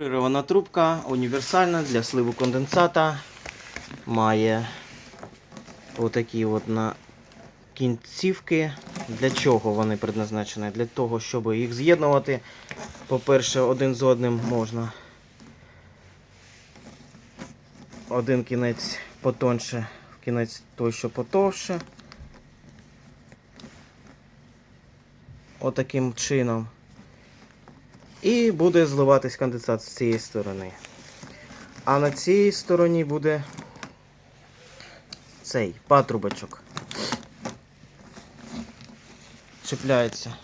Інтегрована трубка універсальна для сливу конденсата. Має отакі от на кінцівки. Для чого вони предназначені? Для того, щоб їх з'єднувати. По-перше, один з одним можна. Один кінець потоньше, кінець той, що потовше. Отаким чином. І буде зливатись конденсат з цієї сторони. А на цій стороні буде цей патрубочок. Чіпляється.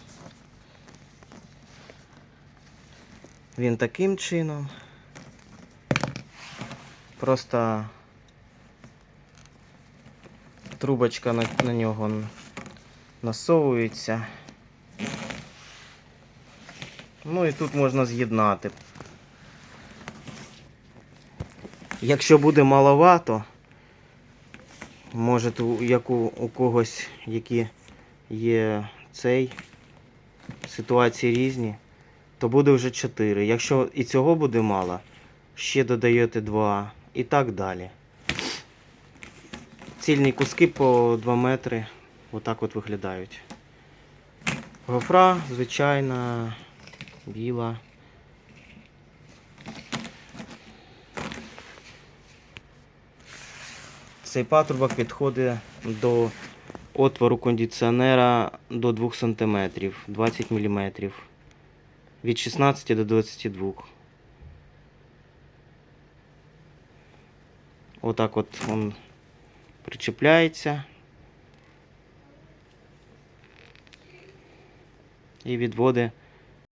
Він таким чином. Просто трубочка на, на нього насовується. Ну і тут можна з'єднати. Якщо буде маловато, може як у, у когось, які є цей ситуації різні, то буде вже 4. Якщо і цього буде мало, ще додаєте 2 і так далі. Цільні куски по 2 метри отак от виглядають. Гофра, звичайна, біла. Цей патрубок підходить до отвору кондиціонера до 2 см, 20 мм. Від 16 до 22. Отак от він причепляється. І відводить